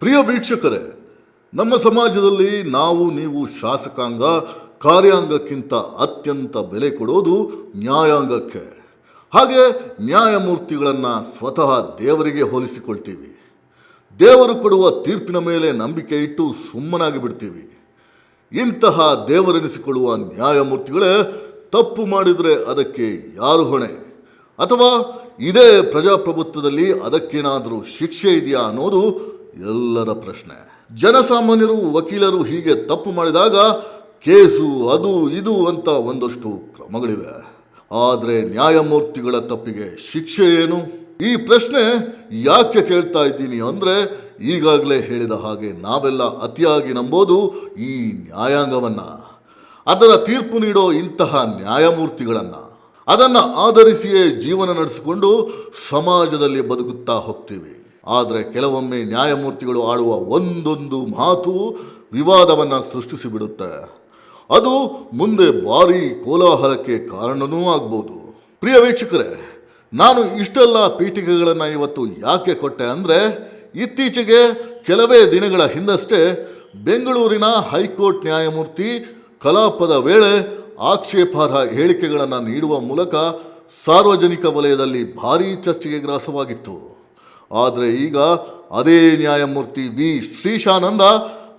ಪ್ರಿಯ ವೀಕ್ಷಕರೇ, ನಮ್ಮ ಸಮಾಜದಲ್ಲಿ ನಾವು, ನೀವು ಶಾಸಕಾಂಗ, ಕಾರ್ಯಾಂಗಕ್ಕಿಂತ ಅತ್ಯಂತ ಬೆಲೆ ಕೊಡೋದು ನ್ಯಾಯಾಂಗಕ್ಕೆ. ಹಾಗೆ ನ್ಯಾಯಮೂರ್ತಿಗಳನ್ನು ಸ್ವತಃ ದೇವರಿಗೆ ಹೋಲಿಸಿಕೊಳ್ತೀವಿ. ದೇವರು ಕೊಡುವ ತೀರ್ಪಿನ ಮೇಲೆ ನಂಬಿಕೆ ಇಟ್ಟು ಸುಮ್ಮನಾಗಿ ಬಿಡ್ತೀವಿ. ಇಂತಹ ದೇವರೆನಿಸಿಕೊಳ್ಳುವ ನ್ಯಾಯಮೂರ್ತಿಗಳೇ, ತಪ್ಪು ಮಾಡಿದರೆ ಅದಕ್ಕೆ ಯಾರು ಹೊಣೆ? ಅಥವಾ ಇದೇ ಪ್ರಜಾಪ್ರಭುತ್ವದಲ್ಲಿ ಅದಕ್ಕೇನಾದರೂ ಶಿಕ್ಷೆ ಇದೆಯಾ ಅನ್ನೋದು ಎಲ್ಲರ ಪ್ರಶ್ನೆ. ಜನಸಾಮಾನ್ಯರು, ವಕೀಲರು ಹೀಗೆ ತಪ್ಪು ಮಾಡಿದಾಗ ಕೇಸು ಅದು ಇದು ಅಂತ ಒಂದಷ್ಟು ಕ್ರಮಗಳಿವೆ. ಆದರೆ ನ್ಯಾಯಮೂರ್ತಿಗಳ ತಪ್ಪಿಗೆ ಶಿಕ್ಷೆ ಏನು? ಈ ಪ್ರಶ್ನೆ ಯಾಕೆ ಕೇಳ್ತಾ ಇದ್ದೀನಿ ಅಂದರೆ ಈಗಾಗಲೇ ಹೇಳಿದ ಹಾಗೆ ನಾವೆಲ್ಲ ಅತಿಯಾಗಿ ನಂಬೋದು ಈ ನ್ಯಾಯಾಂಗವನ್ನು. ಅದರ ತೀರ್ಪು ನೀಡೋ ಇಂತಹ ನ್ಯಾಯಮೂರ್ತಿಗಳನ್ನು. ಅದನ್ನು ಆಧರಿಸಿಯೇ ಜೀವನ ನಡೆಸಿಕೊಂಡು ಸಮಾಜದಲ್ಲಿ ಬದುಕುತ್ತಾ ಹೋಗ್ತೀವಿ. ಆದರೆ ಕೆಲವೊಮ್ಮೆ ನ್ಯಾಯಮೂರ್ತಿಗಳು ಆಡುವ ಒಂದೊಂದು ಮಾತು ವಿವಾದವನ್ನು ಸೃಷ್ಟಿಸಿಬಿಡುತ್ತೆ. ಅದು ಮುಂದೆ ಭಾರೀ ಕೋಲಾಹಲಕ್ಕೆ ಕಾರಣನೂ ಆಗ್ಬೋದು. ಪ್ರಿಯ ವೀಕ್ಷಕರೇ, ನಾನು ಇಷ್ಟೆಲ್ಲ ಪೀಠಿಕೆಗಳನ್ನು ಇವತ್ತು ಯಾಕೆ ಕೊಟ್ಟೆ ಅಂದರೆ, ಇತ್ತೀಚೆಗೆ ಕೆಲವೇ ದಿನಗಳ ಹಿಂದಷ್ಟೇ ಬೆಂಗಳೂರಿನ ಹೈಕೋರ್ಟ್ ನ್ಯಾಯಮೂರ್ತಿ ಕಲಾಪದ ವೇಳೆ ಆಕ್ಷೇಪಾರ್ಹ ಹೇಳಿಕೆಗಳನ್ನು ನೀಡುವ ಮೂಲಕ ಸಾರ್ವಜನಿಕ ವಲಯದಲ್ಲಿ ಭಾರೀ ಚರ್ಚೆಗೆ ಗ್ರಾಸವಾಗಿತ್ತು. ಆದರೆ ಈಗ ಅದೇ ನ್ಯಾಯಮೂರ್ತಿ ವಿ ಶ್ರೀಶಾನಂದ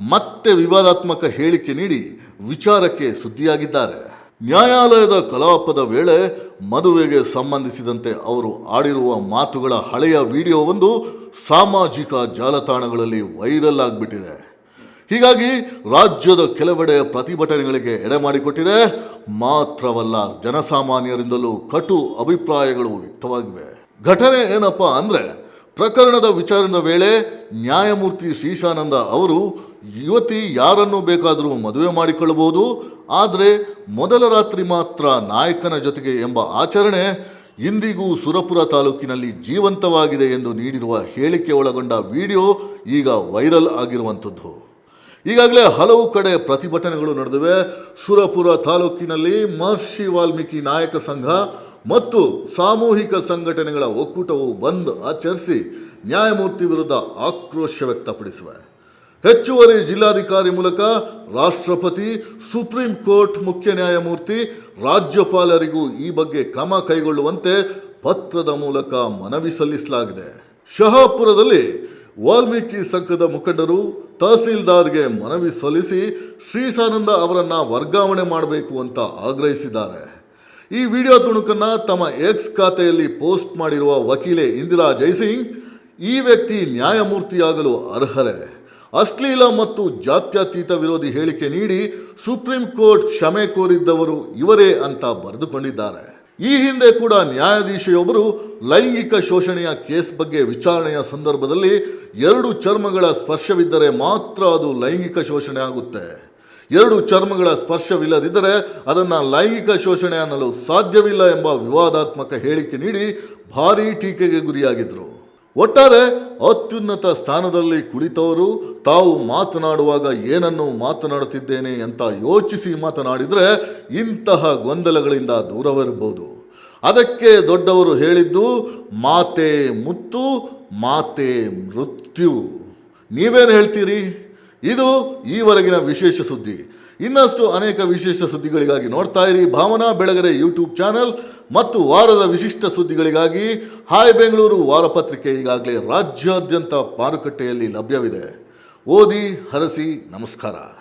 ಮತ್ತೆ ವಿವಾದಾತ್ಮಕ ಹೇಳಿಕೆ ನೀಡಿ ವಿಚಾರಕ್ಕೆ ಸುದ್ದಿಯಾಗಿದ್ದಾರೆ. ನ್ಯಾಯಾಲಯದ ಕಲಾಪದ ವೇಳೆ ಮದುವೆಗೆ ಸಂಬಂಧಿಸಿದಂತೆ ಅವರು ಆಡಿರುವ ಮಾತುಗಳ ಹಳೆಯ ವಿಡಿಯೋವೊಂದು ಸಾಮಾಜಿಕ ಜಾಲತಾಣಗಳಲ್ಲಿ ವೈರಲ್ ಆಗಿಬಿಟ್ಟಿದೆ. ಹೀಗಾಗಿ ರಾಜ್ಯದ ಕೆಲವೆಡೆ ಪ್ರತಿಭಟನೆಗಳಿಗೆ ಎಡೆ ಮಾಡಿಕೊಟ್ಟಿದೆ. ಮಾತ್ರವಲ್ಲ ಜನಸಾಮಾನ್ಯರಿಂದಲೂ ಕಟು ಅಭಿಪ್ರಾಯಗಳು ವ್ಯಕ್ತವಾಗಿವೆ. ಘಟನೆ ಏನಪ್ಪಾ ಅಂದ್ರೆ ಪ್ರಕರಣದ ವಿಚಾರಣೆ ವೇಳೆ ನ್ಯಾಯಮೂರ್ತಿ ಶ್ರೀಶಾನಂದ ಅವರು, ಯುವತಿ ಯಾರನ್ನು ಬೇಕಾದರೂ ಮದುವೆ ಮಾಡಿಕೊಳ್ಳಬಹುದು, ಆದರೆ ಮೊದಲ ರಾತ್ರಿ ಮಾತ್ರ ನಾಯಕನ ಜೊತೆಗೆ ಎಂಬ ಆಚರಣೆ ಇಂದಿಗೂ ಸುರಪುರ ತಾಲೂಕಿನಲ್ಲಿ ಜೀವಂತವಾಗಿದೆ ಎಂದು ನೀಡಿರುವ ಹೇಳಿಕೆ ಒಳಗೊಂಡ ವಿಡಿಯೋ ಈಗ ವೈರಲ್ ಆಗಿರುವಂಥದ್ದು. ಈಗಾಗಲೇ ಹಲವು ಕಡೆ ಪ್ರತಿಭಟನೆಗಳು ನಡೆದಿವೆ. ಸುರಪುರ ತಾಲೂಕಿನಲ್ಲಿ ಮಹರ್ಷಿ ವಾಲ್ಮೀಕಿ ನಾಯಕ ಸಂಘ ಮತ್ತು ಸಾಮೂಹಿಕ ಸಂಘಟನೆಗಳ ಒಕ್ಕೂಟವು ಬಂದ್ ಆಚರಿಸಿ ನ್ಯಾಯಮೂರ್ತಿ ವಿರುದ್ಧ ಆಕ್ರೋಶ ವ್ಯಕ್ತಪಡಿಸಿವೆ. ಹೆಚ್ಚುವರಿ ಜಿಲ್ಲಾಧಿಕಾರಿ ಮೂಲಕ ರಾಷ್ಟ್ರಪತಿ, ಸುಪ್ರೀಂ ಕೋರ್ಟ್ ಮುಖ್ಯ ನ್ಯಾಯಮೂರ್ತಿ, ರಾಜ್ಯಪಾಲರಿಗೂ ಈ ಬಗ್ಗೆ ಕ್ರಮ ಕೈಗೊಳ್ಳುವಂತೆ ಪತ್ರದ ಮೂಲಕ ಮನವಿ ಸಲ್ಲಿಸಲಾಗಿದೆ. ಶಹಾಪುರದಲ್ಲಿ ವಾಲ್ಮೀಕಿ ಸಂಘದ ಮುಖಂಡರು ತಹಸೀಲ್ದಾರ್ಗೆ ಮನವಿ ಸಲ್ಲಿಸಿ ಶ್ರೀಸಾನಂದ ಅವರನ್ನು ವರ್ಗಾವಣೆ ಮಾಡಬೇಕು ಅಂತ ಆಗ್ರಹಿಸಿದ್ದಾರೆ. ಈ ವಿಡಿಯೋ ತುಣುಕನ್ನು ತಮ್ಮ ಎಕ್ಸ್ ಖಾತೆಯಲ್ಲಿ ಪೋಸ್ಟ್ ಮಾಡಿರುವ ವಕೀಲೆ ಇಂದಿರಾ ಜೈಸಿಂಗ್ ಈ ವ್ಯಕ್ತಿ ನ್ಯಾಯಮೂರ್ತಿಯಾಗಲು ಅರ್ಹರೇ? ಅಶ್ಲೀಲ ಮತ್ತು ಜಾತ್ಯತೀತ ವಿರೋಧಿ ಹೇಳಿಕೆ ನೀಡಿ ಸುಪ್ರೀಂ ಕೋರ್ಟ್ ಕ್ಷಮೆ ಕೋರಿದ್ದವರು ಇವರೇ ಅಂತ ಬರೆದುಕೊಂಡಿದ್ದಾರೆ. ಈ ಹಿಂದೆ ಕೂಡ ನ್ಯಾಯಾಧೀಶೆಯೊಬ್ಬರು ಲೈಂಗಿಕ ಶೋಷಣೆಯ ಕೇಸ್ ಬಗ್ಗೆ ವಿಚಾರಣೆಯ ಸಂದರ್ಭದಲ್ಲಿ ಎರಡು ಚರ್ಮಗಳ ಸ್ಪರ್ಶವಿದ್ದರೆ ಮಾತ್ರ ಅದು ಲೈಂಗಿಕ ಶೋಷಣೆ ಆಗುತ್ತೆ. ಎರಡು ಚರ್ಮಗಳ ಸ್ಪರ್ಶವಿಲ್ಲದಿದ್ದರೆ ಅದನ್ನು ಲೈಂಗಿಕ ಶೋಷಣೆ ಅನ್ನಲು ಸಾಧ್ಯವಿಲ್ಲ ಎಂಬ ವಿವಾದಾತ್ಮಕ ಹೇಳಿಕೆ ನೀಡಿ ಭಾರೀ ಟೀಕೆಗೆ ಗುರಿಯಾಗಿದ್ದರು ಒಟ್ಟಾರೆ ಅತ್ಯುನ್ನತ ಸ್ಥಾನದಲ್ಲಿ ಕುಳಿತವರು ತಾವು ಮಾತನಾಡುವಾಗ ಏನನ್ನು ಮಾತನಾಡುತ್ತಿದ್ದೇನೆ ಅಂತ ಯೋಚಿಸಿ ಮಾತನಾಡಿದರೆ ಇಂತಹ ಗೊಂದಲಗಳಿಂದ ದೂರವಿರಬಹುದು. ಅದಕ್ಕೆ ದೊಡ್ಡವರು ಹೇಳಿದ್ದು, ಮಾತೆ ಮುತ್ತು, ಮಾತೆ ಮೃತ್ಯು. ನೀವೇನು ಹೇಳ್ತೀರಿ? ಇದು ಈವರೆಗಿನ ವಿಶೇಷ ಸುದ್ದಿ. ಇನ್ನಷ್ಟು ಅನೇಕ ವಿಶೇಷ ಸುದ್ದಿಗಳಿಗಾಗಿ ನೋಡ್ತಾ ಇರಿ ಭಾವನಾ ಬೆಳಗರೆ ಯೂಟ್ಯೂಬ್ ಚಾನೆಲ್ ಮತ್ತು ವಾರದ ವಿಶಿಷ್ಟ ಸುದ್ದಿಗಳಿಗಾಗಿ ಹಾಯ್ ಬೆಂಗಳೂರು ವಾರಪತ್ರಿಕೆ ಈಗಾಗಲೇ ರಾಜ್ಯಾದ್ಯಂತ ಮಾರುಕಟ್ಟೆಯಲ್ಲಿ ಲಭ್ಯವಿದೆ. ಓದಿ ಹರಸಿ ನಮಸ್ಕಾರ.